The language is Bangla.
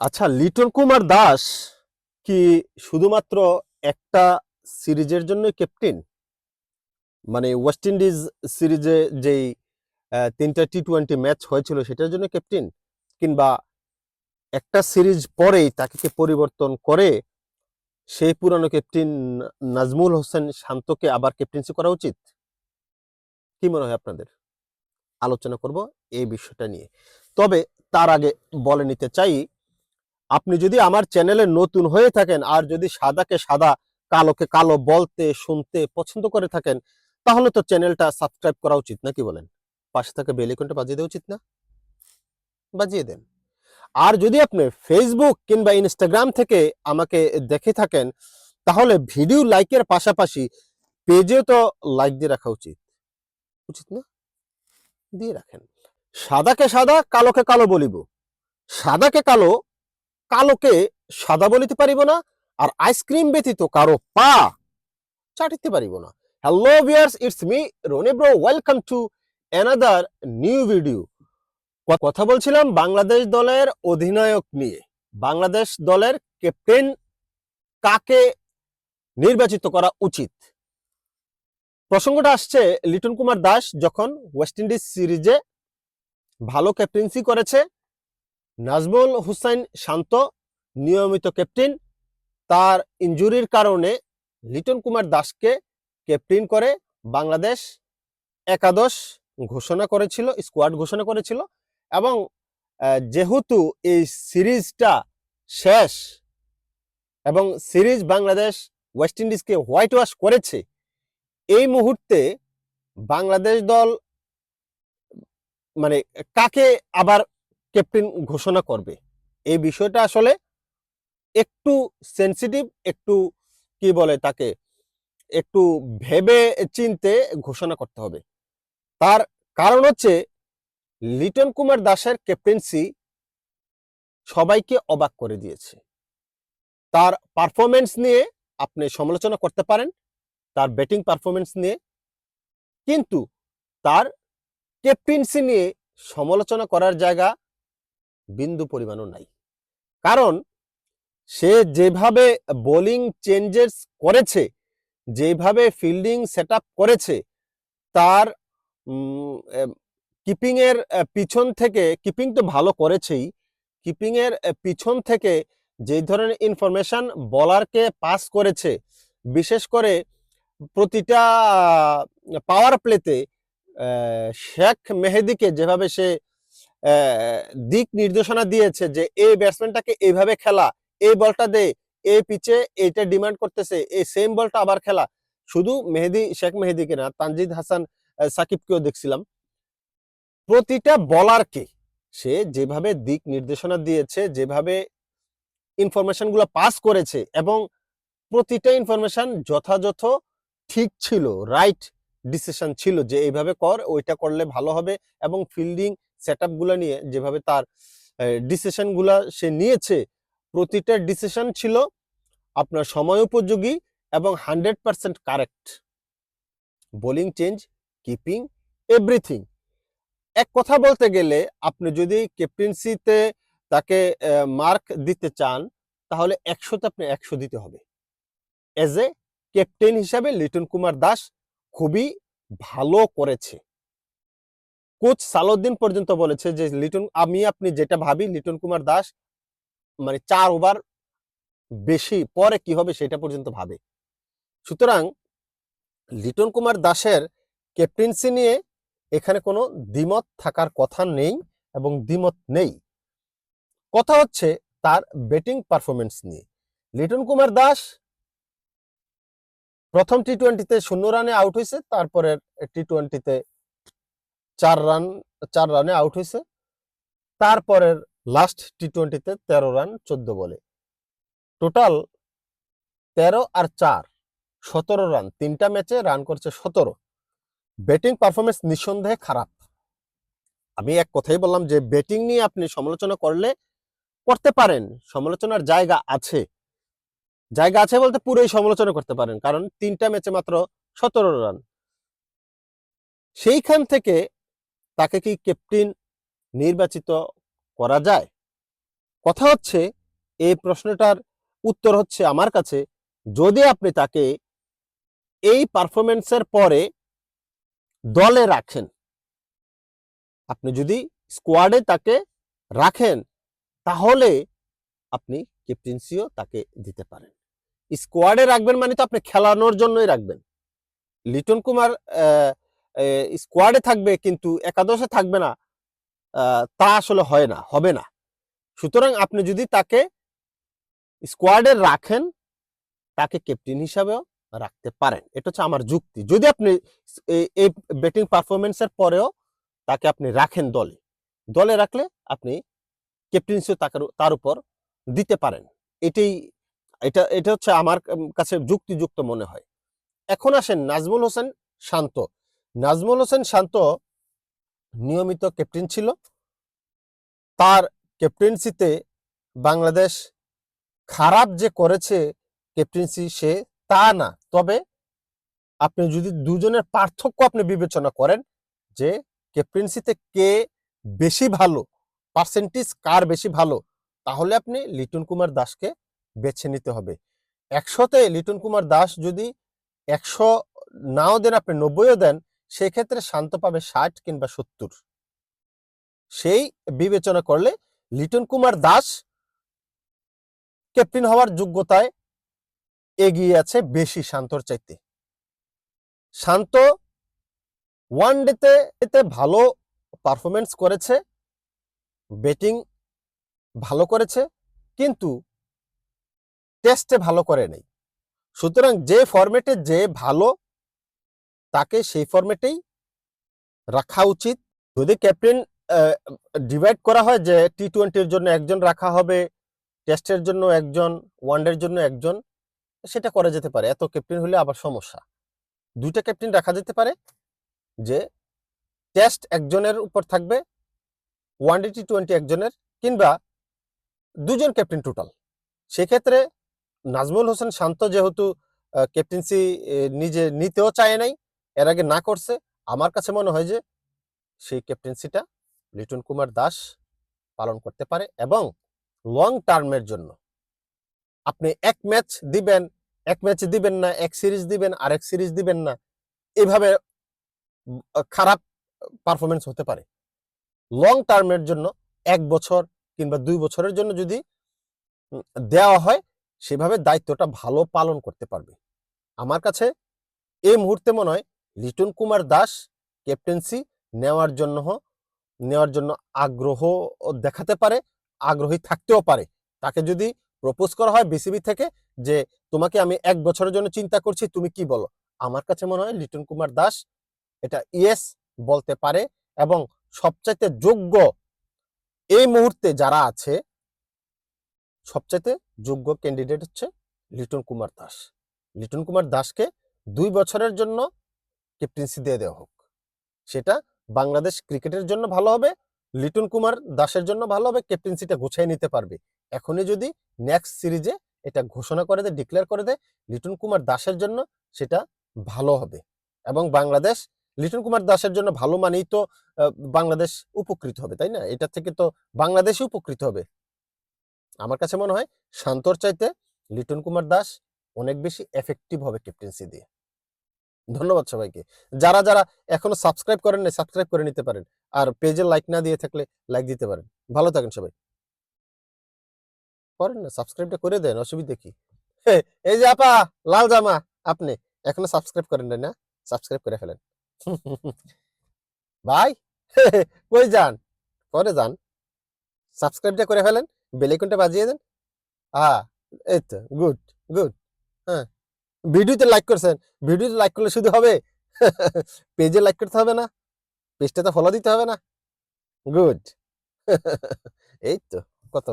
আচ্ছা লিটন কুমার দাস কি শুধুমাত্র একটা সিরিজের জন্য ক্যাপ্টেন মানে ওয়েস্ট ইন্ডিজ সিরিজে যেই তিনটা টি টোয়েন্টি ম্যাচ হয়েছিল সেটার জন্য ক্যাপ্টেন কিংবা একটা সিরিজ পরেই তাকে পরিবর্তন করে সেই পুরানো ক্যাপ্টেন নাজমুল হোসেন শান্তকে আবার ক্যাপ্টেন্সি করা উচিত? কি মনে হয় আপনাদের? আলোচনা করব এই বিষয়টা নিয়ে। তবে তার আগে বলে নিতে চাই আপনি যদি আমার চ্যানেলে নতুন হয়ে থাকেন আর যদি সাদাকে সাদা, কালোকে কালো বলতে, শুনতে পছন্দ করে থাকেন, তাহলে তো চ্যানেলটা সাবস্ক্রাইব করা উচিত না কি বলেন? পাশে থাকা বেল আইকনটা বাজিয়ে দেওয়া উচিত না? বাজিয়ে দেন। আর যদি আপনি ফেসবুক কিংবা ইনস্টাগ্রাম থেকে আমাকে দেখে থাকেন, তাহলে ভিডিও লাইকের পাশাপাশি পেজেও তো লাইক দিয়ে রাখা উচিত। উচিত না? দিয়ে রাখেন। সাদাকে সাদা, কালোকে কালো বলিব। সাদাকে কালো কালোকে সাদা বলিতে পারিব না, আর আইসক্রিম ব্যতীত কারও পা চাটিতে পারিব না। Hello viewers it's me Rony bro welcome to another new video কথা বলছিলাম বাংলাদেশ দলের অধিনায়ক নিয়ে। বাংলাদেশ দলের ক্যাপ্টেন কাকে নির্বাচিত করা উচিত? প্রসঙ্গটা আসছে লিটন কুমার দাস যখন ওয়েস্ট ইন্ডিজ সিরিজে ভালো ক্যাপ্টেন্সি করেছে নাজমুল হুসাইন শান্ত, নিয়মিত ক্যাপ্টেন তার ইনজুরির কারণে লিটন কুমার দাসকে ক্যাপ্টেন করে বাংলাদেশ একাদশ ঘোষণা করেছিল স্কোয়াড ঘোষণা করেছিল এবং যেহেতু এই সিরিজটা শেষ এবং সিরিজ বাংলাদেশ ওয়েস্ট ইন্ডিজকে হোয়াইট ওয়াশ করেছে, এই মুহূর্তে বাংলাদেশ দল মানে কাকে আবার ক্যাপ্টেন ঘোষণা করবে। এই বিষয়টা আসলে একটু সেনসিটিভ একটু কি বলে তাকে, একটু ভেবে চিনতে ঘোষণা করতে হবে। তার কারণ হচ্ছে, লিটন কুমার দাসের ক্যাপ্টেন্সি সবাইকে অবাক করে দিয়েছে। তার পারফরমেন্স নিয়ে আপনি সমালোচনা করতে পারেন, তার ব্যাটিং পারফরমেন্স নিয়ে, কিন্তু তার ক্যাপ্টেন্সি নিয়ে সমালোচনা করার জায়গা বিন্দু পরিমাণও নাই। কারণ সে যেভাবে বোলিং চেঞ্জেস করেছে, যেভাবে ফিল্ডিং সেট করেছে, তার কিপিং এর পিছন থেকে, কিপিং তো ভালো করেছেই কিপিং এর পিছন থেকে যে ধরনের ইনফরমেশন বলারকে পাস করেছে, বিশেষ করে প্রতিটা পাওয়ার প্লেতে শেখ মেহেদিকে যেভাবে সে দিক নির্দেশনা দিয়েছে যে, এই ব্যাটসম্যানটাকে এইভাবে খেলা, এই বলটা দে, এই পিচে এইটা ডিমান্ড করতেছে, এই সেম বলটা আবার খেলা। শুধু মেহেদি, শেখ মেহেদিকে না, তানজিদ হাসান সাকিবকেও দেখছিলাম। প্রতিটা বলারকে সে যেভাবে দিক নির্দেশনা দিয়েছে, যেভাবে ইনফরমেশনগুলো পাস করেছে এবং প্রতিটা ইনফরমেশন যথাযথ ঠিক ছিল রাইট ডিসিশন ছিল যে, এইভাবে কর, ওইটা করলে ভালো হবে এবং ফিল্ডিং সেট নিয়ে যেভাবে তার ডিসিশনগুলা সে নিয়েছে, প্রতিটা ডিসিশন ছিল আপনার সময় উপযোগী এবং hundred percent correct bowling change keeping everything এক কথা বলতে গেলে, আপনি যদি ক্যাপ্টেন্সিতে তাকে মার্ক দিতে চান, তাহলে একশোতে আপনি একশো দিতে হবে। এজ এ ক্যাপ্টেন হিসাবে লিটন কুমার দাস খুবই ভালো করেছে। কোচ সালউদ্দিন পর্যন্ত বলেছে যে, লিটন, আমি আপনি যেটা ভাবি, লিটন কুমার দাস মানে চার ওভার বেশি পরে কি হবে সেটা পর্যন্ত ভাবে। সুতরাং লিটন কুমার দাসের ক্যাপ্টেন্সি নিয়ে এখানে কোনো দ্বিমত থাকার কথা নেই এবং দ্বিমত নেই। কথা হচ্ছে তার ব্যাটিং পারফরমেন্স নিয়ে। লিটন কুমার দাস প্রথম টি টোয়েন্টিতে শূন্য রানে আউট হয়েছে তারপরে টি টোয়েন্টিতে চার রান চার রানে আউট হয়েছে। তারপরের লাস্ট টি টোয়েন্টিতে তেরো রান চোদ্দ বলে। টোটাল তেরো আর চার, সতেরো রান তিনটা ম্যাচে রান করছে সতেরো। ব্যাটিং পারফরমেন্স নিঃসন্দেহে খারাপ। আমি এক কথাই বললাম যে ব্যাটিং নিয়ে আপনি সমালোচনা করলে করতে পারেন, সমালোচনার জায়গা আছে। জায়গা আছে বলতে পুরোই সমালোচনা করতে পারেন, কারণ তিনটা ম্যাচে মাত্র সতেরো রান সেইখান থেকে তাকে কি ক্যাপ্টেন নির্বাচিত করা যায়? কথা হচ্ছে, এই প্রশ্নটার উত্তর হচ্ছে আমার কাছে, যদি আপনি তাকে এই পারফরমেন্সের পরে দলে রাখেন, আপনি যদি স্কোয়াডে তাকে রাখেন, তাহলে আপনি ক্যাপ্টেন্সিও তাকে দিতে পারেন। স্কোয়াডে রাখবেন মানে তো আপনি খেলানোর জন্যই রাখবেন। লিটন কুমার স্কোয়াডে থাকবে কিন্তু একাদশে থাকবে না। তা আসলে হয় না, হবে না। সুতরাং আপনি যদি তাকে স্কোয়াডে রাখেন, তাকে ক্যাপ্টেন হিসাবেও রাখতে পারেন। এটা হচ্ছে আমার যুক্তি। যদি আপনি এই- ব্যাটিং পারফরমেন্সের পরেও তাকে আপনি রাখেন দলে দলে রাখলে আপনি ক্যাপ্টেন্সিও তাকে তার উপর দিতে পারেন। এটাই, এটা এটা হচ্ছে আমার কাছে যুক্তিযুক্ত মনে হয়। এখন আসেন নাজমুল হোসেন শান্ত। নাজমুল হোসেন শান্ত নিয়মিত ক্যাপ্টেন ছিল। তার ক্যাপ্টেন্সিতে বাংলাদেশ খারাপ যে করেছে ক্যাপ্টেন্সি সে তা না। তবে আপনি যদি দুজনের পার্থক্য আপনি বিবেচনা করেন যে ক্যাপ্টেন্সিতে কে বেশি ভালো পার্সেন্টেজ কার বেশি ভালো, তাহলে আপনি লিটন কুমার দাসকে বেছে নিতে হবে। একশোতে লিটন কুমার দাস যদি একশো নাও দেন, আপনি নব্বইও দেন সেক্ষেত্রে শান্ত পাবে ষাট কিংবা সত্তর। সেই বিবেচনা করলে লিটন কুমার দাস ক্যাপ্টেন হওয়ার যোগ্যতায় এগিয়ে আছে বেশি শান্তর চাইতে। শান্ত ওয়ান ডেতে এতে ভালো পারফরমেন্স করেছে, ব্যাটিং ভালো করেছে, কিন্তু টেস্টে ভালো করে নেই। সুতরাং যে ফরম্যাটে যে ভালো তাকে সেই ফরম্যাটেই রাখা উচিত। যদি ক্যাপ্টেন ডিভাইড করা হয় যে টি টোয়েন্টির জন্য একজন রাখা হবে টেস্টের জন্য একজন ওয়ানডের জন্য একজন, সেটা করা যেতে পারে। এত ক্যাপ্টেন হলে আবার সমস্যা। দুইটা ক্যাপ্টেন রাখা যেতে পারে যে টেস্ট একজনের উপর থাকবে ওয়ানডে টি টোয়েন্টি একজনের কিংবা দুজন ক্যাপ্টেন টোটাল সেক্ষেত্রে নাজমুল হোসেন শান্ত যেহেতু ক্যাপ্টেন্সি নিজে নিতেও চায় নাই এর আগে না করছে, আমার কাছে মনে হয় যে সেই ক্যাপ্টেন্সিটা লিটন কুমার দাস পালন করতে পারে এবং লং টার্মের জন্য। আপনি এক ম্যাচ দিবেন, এক ম্যাচ দিবেন না, এক সিরিজ দিবেন আর এক সিরিজ দিবেন না, এভাবে খারাপ পারফরমেন্স হতে পারে। লং টার্মের জন্য এক বছর কিংবা দুই বছরের জন্য যদি দেওয়া হয়, সেভাবে দায়িত্বটা ভালো পালন করতে পারবে। আমার কাছে এই মুহূর্তে মনে হয় লিটন কুমার দাস ক্যাপ্টেন্সি নেওয়ার জন্য নেওয়ার জন্য আগ্রহ দেখাতে পারে, আগ্রহী থাকতেও পারে। তাকে যদি প্রপোজ করা হয় বিসিবি থেকে যে, তোমাকে আমি এক বছরের জন্য চিন্তা করছি, তুমি কি বলো? আমার কাছে মনে হয় লিটন কুমার দাস এটা ইয়েস বলতে পারে এবং সবচাইতে যোগ্য এই মুহূর্তে যারা আছে, সবচাইতে যোগ্য ক্যান্ডিডেট হচ্ছে লিটন কুমার দাস। লিটন কুমার দাসকে দুই বছরের জন্য ক্যাপ্টেন্সি দিয়ে দেওয়া হোক। সেটা বাংলাদেশ ক্রিকেটের জন্য ভালো হবে, লিটন কুমার দাসের জন্য ভালো হবে ক্যাপ্টেন্সিটা গুছিয়ে নিতে পারবে। এখনই যদি নেক্সট সিরিজে এটা ঘোষণা করে দেয় ডিক্লেয়ার করে দেয়, লিটন কুমার দাসের জন্য সেটা ভালো হবে। এবং বাংলাদেশ, লিটন কুমার দাসের জন্য ভালো মানেই তো বাংলাদেশ উপকৃত হবে, তাই না? এটা থেকে তো বাংলাদেশই উপকৃত হবে। আমার কাছে মনে হয়, শান্তর চাইতে লিটন কুমার দাস অনেক বেশি এফেক্টিভ হবে ক্যাপ্টেন্সি দিয়ে। ধন্যবাদ সবাইকে। যারা যারা এখনও সাবস্ক্রাইব করেন না সাবস্ক্রাইব করে নিতে পারেন। আর পেজে লাইক না দিয়ে থাকলে লাইক দিতে পারেন। ভালো থাকেন সবাই। করেন না সাবস্ক্রাইবটা করে দেন, অসুবিধা কি? এই যে আপা, লাল জামা, আপনি এখনও সাবস্ক্রাইব করেন নাই না? সাবস্ক্রাইব করে ফেলেন। ভাই, কই যান? করে যান। সাবস্ক্রাইবটা করে ফেলেন বেলাইকনটা বাজিয়ে দেন। হ্যাঁ এই তো গুড গুড হ্যাঁ। ভিডিওতে লাইক করছেন, ভিডিওতে লাইক করলে শুধু হবে পেজে লাইক করতে হবে না পেজটাতে ফলো দিতে হবে না গুড এই তো, কত